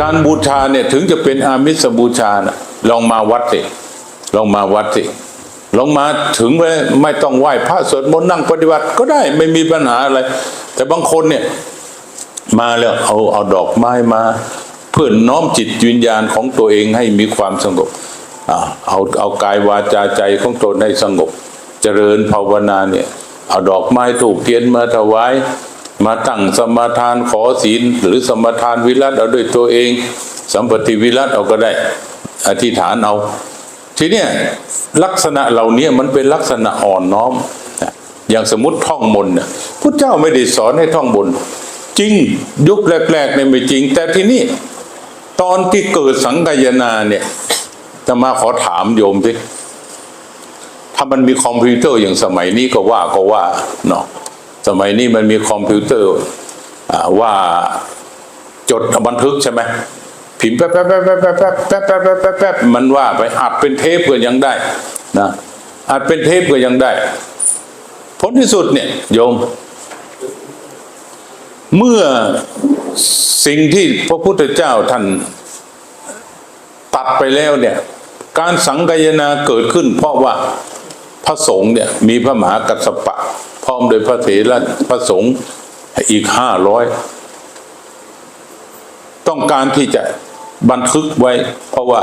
การบูชาเนี่ยถึงจะเป็นอามิสบูชานะลองมาวัดสิลองมาวัดสิลองมาถึงเลยไม่ต้องไหว้พระสวดมนต์นั่งปฏิบัติก็ได้ไม่มีปัญหาอะไร แต่บางคนเนี่ยมาแล้วเอาเอาดอกไม้มา เพื่อน้อมจิตวิญญาณของตัวเองให้มีความสงบเอาเอากายวาจาใจของตนให้สงบ เจริญภาวนาเนี่ย เอาดอกไม้ถูกเทียนมาถวาย มาตั้งสมาทานขอศีล หรือสมาทานวิรัตเอาด้วยตัวเอง สัมปติวิรัตเอาก็ได้ อธิษฐานเอา ทีเนี้ยลักษณะเหล่านี้มันเป็นลักษณะอ่อนน้อม อย่างสมมติท่องมนต์เนี่ยพระเจ้าไม่ได้สอนให้ท่องบน จริงยุคแรกๆเนี่ยไม่จริง แต่ที่นี่ตอนที่เกิดสังกายนาเนี่ยจะมาขอถามโยมสิถ้ามันมีคอมพิวเตอร์อย่างสมัยนี้ก็ว่าก็ว่าเนาะ มัยนี้มันมีคอมพิวเตอร์ว่าจดบันทึกใช่ไหมพิมพ์แป๊บแป๊บแป๊บแป๊บแป๊บแป๊บแป๊บแป๊บแป๊บแป๊บแป๊บมันว่าไปอัดเป็นเทปก็ยังได้นะอัดเป็นเทปก็ยังได้ ผลที่สุดเนี่ยโยม เมื่อสิ่งที่พระพุทธเจ้าท่านตัดไปแล้วเนี่ย การสังกายนาเกิดขึ้น เพราะว่าพระสงฆ์เนี่ยมีพระมหากัสสปะ ร้อมโดยพระเถระพระสงฆ์อีกห้าร้อยต้องการที่จะบันทึกไว้ เพราะว่า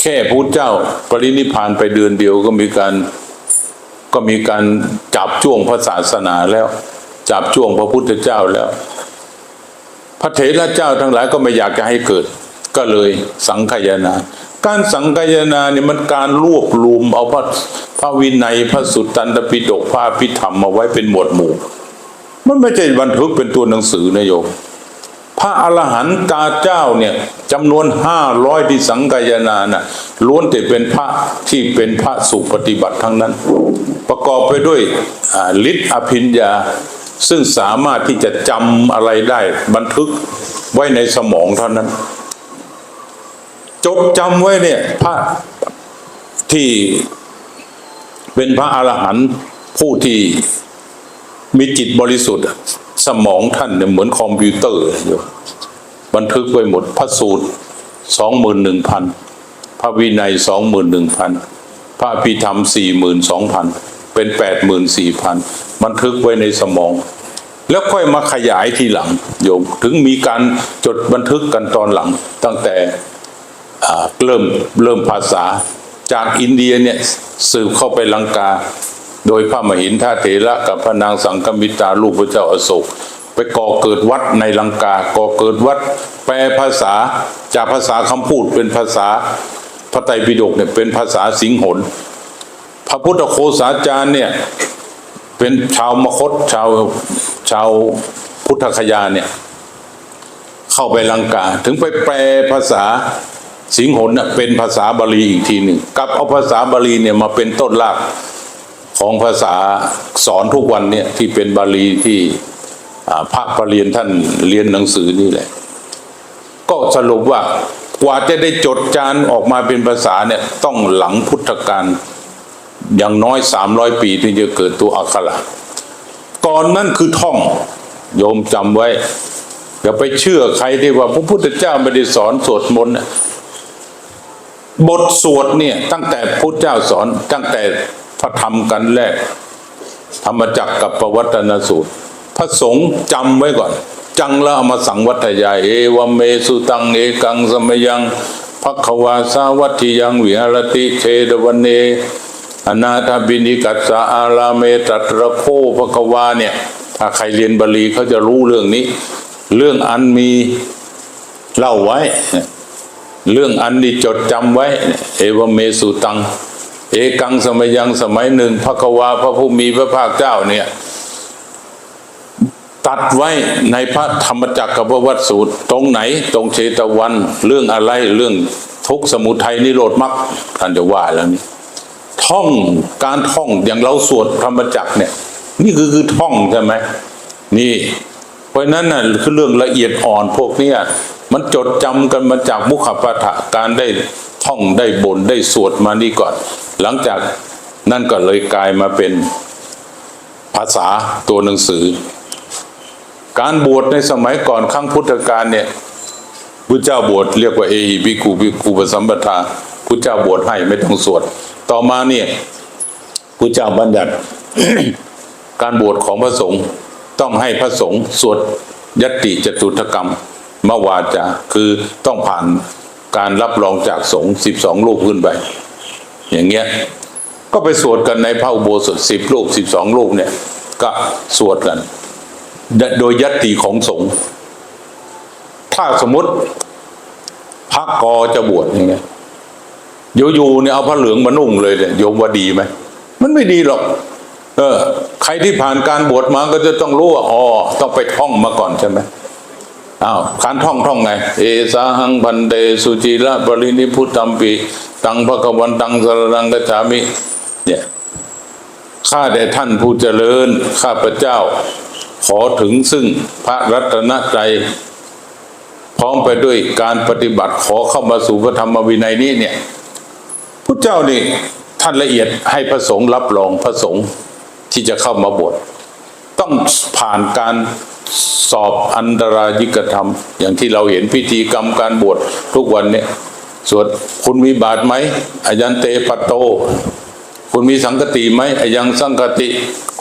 แค่พระเจ้าปรินิพานไปเดือนเดียวก็มีการก็มีการจับจ้วงพระศาสนาแล้ว จับจ้วงพระพุทธเจ้าแล้ว พระเถระเจ้าทั้งหลายก็ไม่อยากจะให้เกิด ก็เลยสังคายนา การสังคายนาเนี่ยมันการรวบรวมเอาพระพระวินัยพระสุตตันตปิฎกพระอภิธรรมมาไว้เป็นหมวดหมู่ มันไม่ใช่บันทึกเป็นตัวหนังสือนะโยมพระอรหันตาเจ้าเนี่ยจำนวนห้าร้อยที่สังกายนาน่ะล้วนแต่เป็นพระที่เป็นพระสุปฏิบัติทั้งนั้น ประกอบไปด้วยฤทธิ์อภิญญา ซึ่งสามารถที่จะจำอะไรได้บันทึกไว้ในสมองเท่านั้น จดจำไว้เนี่ย พระที่เป็นพระอรหันต์ผู้ที่มีจิตบริสุทธิ์ สมองท่านเนี่ยเหมือนคอมพิวเตอร์อยู่บันทึกไว้หมดพระสูตรสองหมื่นหนึ่งพันพระวินัยสองหมื่นหนึ่งพันพระอภิธรรมสี่หมื่นสองพันเป็นแปดหมื่นสี่พันบันทึกไว้ในสมอง แล้วค่อยมาขยายทีหลังโยมถึงมีการจดบันทึกกันตอนหลังตั้งแต่ เริ่มเริ่มภาษาจากอินเดียเนี่ยสืบเข้าไปลังกา โดยพระมหินทาเถระกับพระนางสังคมิตาลูกพระเจ้าอโศกไปก่อเกิดวัดในลังกาก่อเกิดวัด แปลภาษาจากภาษาคำพูดเป็นภาษาพระไตรปิฎกเนี่ยเป็นภาษาสิงหนพระพุทธโคสาจารย์เนี่ยเป็นชาวมคตชาวชาวพุทธคยาเนี่ยเข้าไปลังกา ถึงไปแปลภาษา สิงหนน่ะเป็นภาษาบาลีอีกทีหนึ่งกลับเอาภาษาบาลีเนี่ยมาเป็นต้นรากของภาษาสอนทุกวันเนี่ยที่เป็นบาลีที่อ่าพระประเรียนท่านเรียนหนังสือนี่แหละ ก็สรุปว่ากว่าจะได้จดจานออกมาเป็นภาษาเนี่ยต้องหลังพุทธกาลอย่างน้อยสามร้อยปีถึงจะเกิดตัวอักขระก่อนนั้นคือท่อง โยมจำไว้ อย่าไปเชื่อใครที่ว่าพระพุทธเจ้าไม่ได้สอนสวดมนต์ บทสวดเนี่ยตั้งแต่พุทธเจ้าสอนตั้งแต่พระธรรมกันแรก ธรรมจักรกับปวัตนสูตร พระสงฆ์จำไว้ก่อน จังล้วเอามาสังวัตยายเอวเมสุตังเอกังสมยังพักวาสาวัติยังวิหารติเชดวันเนอนาถบินิกัสสะอาลาเมตัตระโคภควาเนี่ย ถ้าใครเรียนบาลีเขาจะรู้เรื่องนี้ เรื่องอันมีเล่าไว้ เรื่องอันนี้จดจำไว้ เอวเมสุตัง เอกังสมัยยังสมัยหนึ่งพระกวาพระผู้มีพระภาคเจ้าเนี่ย ตัดไว้ในพระธรรมจักรกับพระวัตสูตร ตรงไหนตรงเชตวัน เรื่องอะไรเรื่องทุกสมุทัยนิโรธมรรคท่านจะว่าแล้วนี่ท่องการท่องอย่างเราสวดธรรมจักรเนี่ย นี่คือคือท่องใช่ไหมนี่ เพราะฉะนั้นน่ะคือเรื่องละเอียดอ่อนพวกเนี้ย มันจดจำกันมาจากมุขปาฐะการได้ท่องได้บนได้สวดมานี่ก่อน หลังจากนั่นก็เลยกลายมาเป็นภาษาตัวหนังสือ การบวชในสมัยก่อนครั้งพุทธกาลเนี่ยพุทธเจ้าบวชเรียกว่าเอหิภิกขุภิกขุปสัมปทาพุทธเจ้าบวชให้ไม่ต้องสวด ต่อมาเนี่ยพุทธเจ้าบัญญัติ การบวชของพระสงฆ์ต้องให้พระสงฆ์สวดยตติจตุถกรรม มวาจาคือต้องผ่านการรับรองจากสงฆ์สิบสองลูกขึ้นไป อย่างเงี้ยก็ไปสวดกันในพระอุโบสถสิบรูปสิบสองรูปเนี่ย ก็สวดกัน โดยยัตติของสงฆ์ถ้าสมมติพระกอจะบวชอย่างเงี้ยอยู่ๆเนี่ยเอาพระเหลืองมานุ่งเลยเนี่ยโยมว่าดีไหมมันไม่ดีหรอก เออ ใครที่ผ่านการบวชมาก็จะต้องรู้ว่าอ๋อต้องไปท่องมาก่อนใช่ไหม อ้าวการท่องท่องไง เอสาหังพันเตสุจิระบรินิพุตตัมปีตังพระกวันตังสรนังกัจามิเนี่ยข้าแต่ท่านผู้เจริญ ข้าพเจ้า ขอถึงซึ่งพระรัตนตรัยพร้อมไปด้วยการปฏิบัติขอเข้ามาสู่พระธรรมวินัยนี้เนี่ยพระเจ้านี่ท่านละเอียดให้พระสงฆ์รับรองพระสงฆ์ที่จะเข้ามาบวชต้องผ่านการ สอบอันตรายิกธรรม อย่างที่เราเห็นพิธีกรรมการบวชทุกวันเนี่ยสวดคุณมีบาตรไหมอายันเตปัตโต คุณมีสังกติไหมอายังสังกติ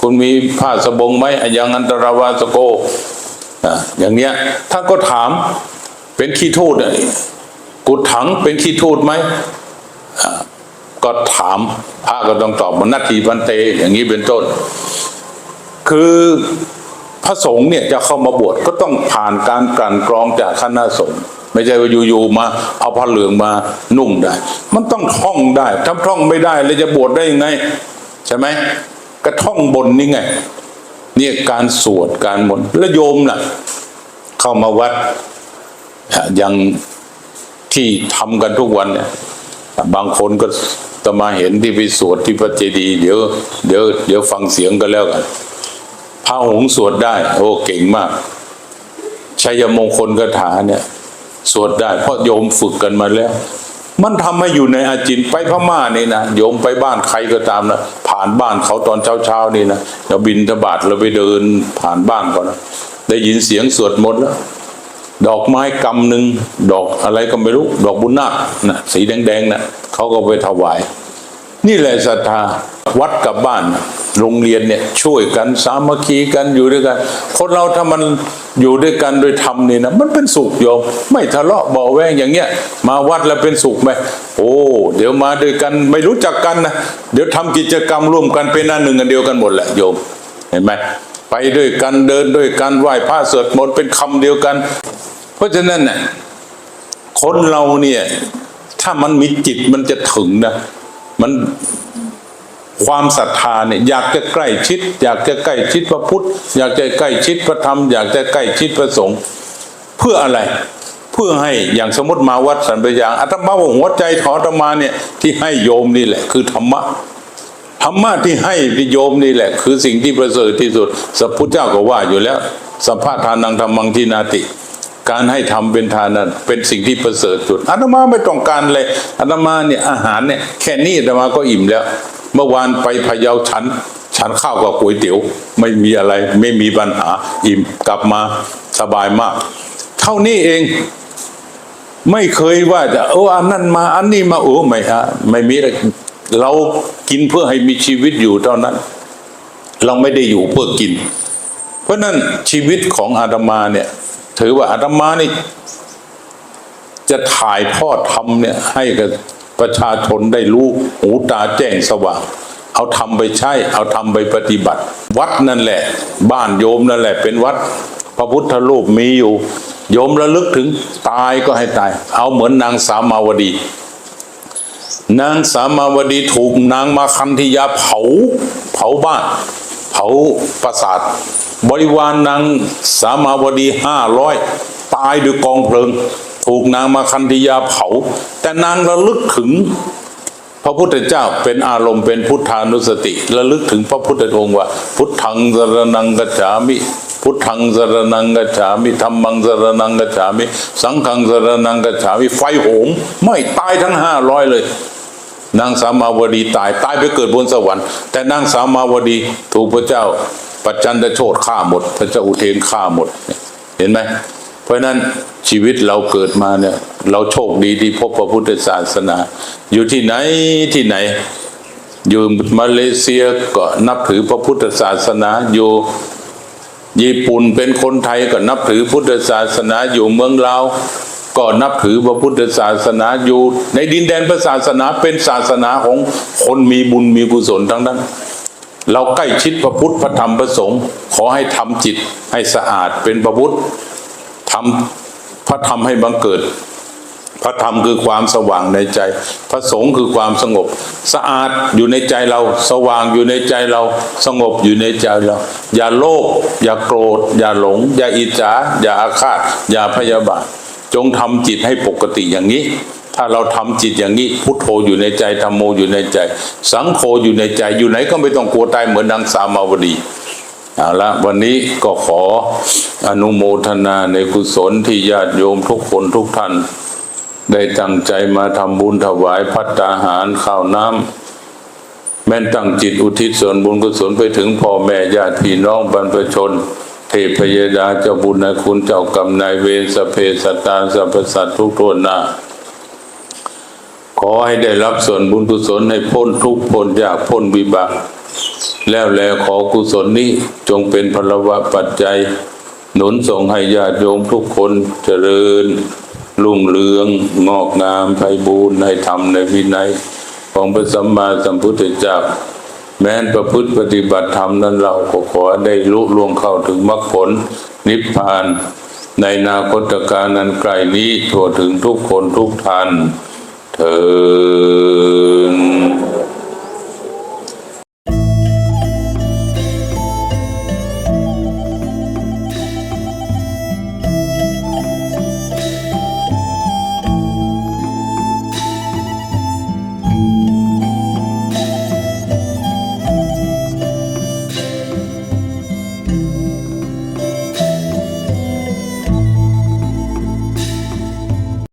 คุณมีผ้าสบงไหมอายังอันตราวาสโกอย่างเนี้ยถ้าก็ถามเป็นขี้ทูดอะกุดถังเป็นขี้ทูดไหมก็ถามพระก็ต้องตอบมันนาทีพันเต อย่างนี้เป็นต้น คือ พระสงฆ์เนี่ยจะเข้ามาบวชก็ต้องผ่านการกลั่นกรองจากคณะสงฆ์ไม่ใช่ว่าอยู่ๆมาเอาผ้าเหลืองมานุ่งได้ มันต้องท่องได้ ถ้าท่องไม่ได้เลยจะบวชได้ยังไง ใช่ไหมก็ท่องบนนี่ไงเนี่ยการสวดการบนแล้วโยมน่ะ เข้ามาวัดอย่างที่ทำกันทุกวันเนี่ยบางคนก็จะมาเห็นที่ไปสวดที่พระเจดีย์เดี๋ยวเดี๋ยวเดี๋ยวฟังเสียงกันแล้วกัน พระหงสวดได้ โอ้เก่งมากชัยมงคลคาถาเนี่ย สวดได้ เพราะโยมฝึกกันมาแล้ว มันทำให้อยู่ในอาจินไปพม่านี่นะโยมไปบ้านใครก็ตามนะผ่านบ้านเขาตอนเช้าเช้าๆนี่นะเราบินทบาทเราไปเดินผ่านบ้านเขานะได้ยินเสียงสวดมนต์แล้วดอกไม้กำหนึ่งดอกอะไรก็ไม่รู้ ดอกบุญนาคนะสีแดงๆนะเขาก็ไปถวาย นี่แหละศรัทธาวัดกับบ้าน โรงเรียนเนี่ยช่วยกันสามัคคีกันอยู่ด้วยกัน คนเราถ้ามันอยู่ด้วยกันโดยธรรมนี่นะมันเป็นสุขโยม ไม่ทะเลาะเบาแวงอย่างเงี้ย มาวัดแล้วเป็นสุขไหมโอ้ เดี๋ยวมาด้วยกันไม่รู้จักกันนะเดี๋ยวทำกิจกรรมร่วมกันเป็นอันหนึ่งอันเดียวกันหมดแหละโยม เห็นไหมไปด้วยกันเดินด้วยกันไหว้พระสวดมนต์เป็นคำเดียวกัน เพราะฉะนั้นน่ะคนเราเนี่ยถ้ามันมีจิตมันจะถึงนะ มันความศรัทธาเนี่ยอยากจะใกล้ชิด อยากจะใกล้ชิดพระพุทธ อยากจะใกล้ชิดพระธรรม อยากจะใกล้ชิดพระสงฆ์เพื่ออะไร เพื่อให้อย่างสมมติมาวัดสันปยางอาตมาว่าหัวใจของอาตมาเนี่ยที่ให้โยมนี่แหละ คือธรรมะธรรมะที่ให้ที่โยมนี่แหละ คือสิ่งที่ประเสริฐที่สุดสัพพุทธเจ้าก็ว่าอยู่แล้วสัมภาทานังธรรมังทินาติ การให้ทำเป็นทานนั้นเป็นสิ่งที่ประเสริฐสุดอาตมาไม่ต้องการเลยอาตมาเนี่ยอาหารเนี่ยแค่นี้อาตมาก็อิ่มแล้ว เมื่อวานไปพะเยาฉันฉันข้าวกับก๋วยเตี๋ยว ไม่มีอะไรไม่มีปัญหาอิ่มกลับมาสบายมาก เท่านี้เองไม่เคยว่าจะเอออันนั้นมาอันนี้มาโอ้ไม่ฮะไม่มีเรากินเพื่อให้มีชีวิตอยู่เท่านั้น เราไม่ได้อยู่เพื่อกิน เพราะนั้นชีวิตของอาตมาเนี่ย ถือว่าอาตมานี่ จะถ่ายทอดธรรมเนี่ย ให้กับประชาชนได้รู้หูตาแจ้งสว่าง เอาทำไปใช้ เอาทำไปปฏิบัติ วัดนั่นแหละ บ้านโยมนั่นแหละ เป็นวัด พระพุทธรูปมีอยู่ โยมระลึกถึงตายก็ให้ตาย เอาเหมือนนางสามาวดี นางสามาวดีถูกนางมาคันธยาเผา เผาบ้าน เผาปราสาท บริวารนางสามาวดีห้าร้อยตายด้วยกองเพลิง ถูกนางมาคันธยาเผา แต่นางระลึกถึง พระพุทธเจ้าเป็นอารมณ์เป็นพุทธานุสติระลึกถึงพระพุทธองค์ว่า พุทธังสรนังกัจฉามิ พุทธังสรนังกัจฉามิธรรมังสรนังกัจฉามิ สังฆังสรนังกัจฉามิไฟโหมไม่ตายทั้งห้าร้อยเลยนางสามาวดีตายตายไปเกิดบนสวรรค์ แต่นางสามาวดีถูกพระเจ้า ปัจจันตโชตฆ่าหมด พระเจ้าอุเทนฆ่าหมด เห็นไหมเพราะฉะนั้นชีวิตเราเกิดมาเนี่ย เราโชคดีที่พบพระพุทธศาสนา อยู่ที่ไหนที่ไหน อยู่มาเลเซียก็นับถือพระพุทธศาสนาอยู่ญี่ปุ่นเป็นคนไทยก็นับถือพุทธศาสนาอยู่เมืองลาวก็นับถือพระพุทธศาสนาอยู่ ในดินแดนพระศาสนาเป็นศาสนาของคนมีบุญมีกุศลทั้งนั้น เราใกล้ชิดพระพุทธพระธรรมพระสงฆ์ขอให้ทำจิตให้สะอาดเป็นพระพุทธทำพระธรรมให้บังเกิด พระธรรมคือความสว่างในใจ พระสงฆ์คือความสงบ สะอาดอยู่ในใจเรา สว่างอยู่ในใจเรา สงบอยู่ในใจเรา อย่าโลภอย่าโกรธ อย่าหลง อย่าอิจฉาอย่าอาฆาต อย่าพยาบาท จงทำจิตให้ปกติอย่างนี้ ถ้าเราทำจิตอย่างนี้พุทโธอยู่ในใจธรรมโมอยู่ในใจ สังโฆอยู่ในใจอยู่ไหนก็ไม่ต้องกลัวตายเหมือนนางสามาวดีเอาละวันนี้ก็ขออนุโมทนาในกุศลที่ญาติโยมทุกคนทุกท่าน ได้ตั้งใจมาทำบุญถวายพัตตาหารข้าวน้ำแม่นตั้งจิตอุทิศส่วนบุญกุศลไปถึงพ่อแม่ญาติพี่น้องบรรพชน เทพยดาเจ้าบุญนายคุณเจ้ากรรมนายเวรสเพสตาสรรพสัตทุกทวนนา ขอให้ได้รับส่วนบุญกุศลให้พ้นทุกข์พ้นยากพ้นวิบัติแล้วแลขอกุศลนี้จงเป็นพลวะปัจจัย หนุนส่งให้ญาติโยมทุกคนเจริญ รุ่งเรืองงอกงามไพบูรณ์ในธรรมในวินัย ของพระสัมมาสัมพุทธเจ้าแม้นประพฤติปฏิบัติธรรมนั้นเราก็ขอได้ลุล่วงเข้าถึงมรรคผลนิพพาน ในนาคตการนั้นไกลนี้ทั่วถึงทุกคนทุกท่าน เถิด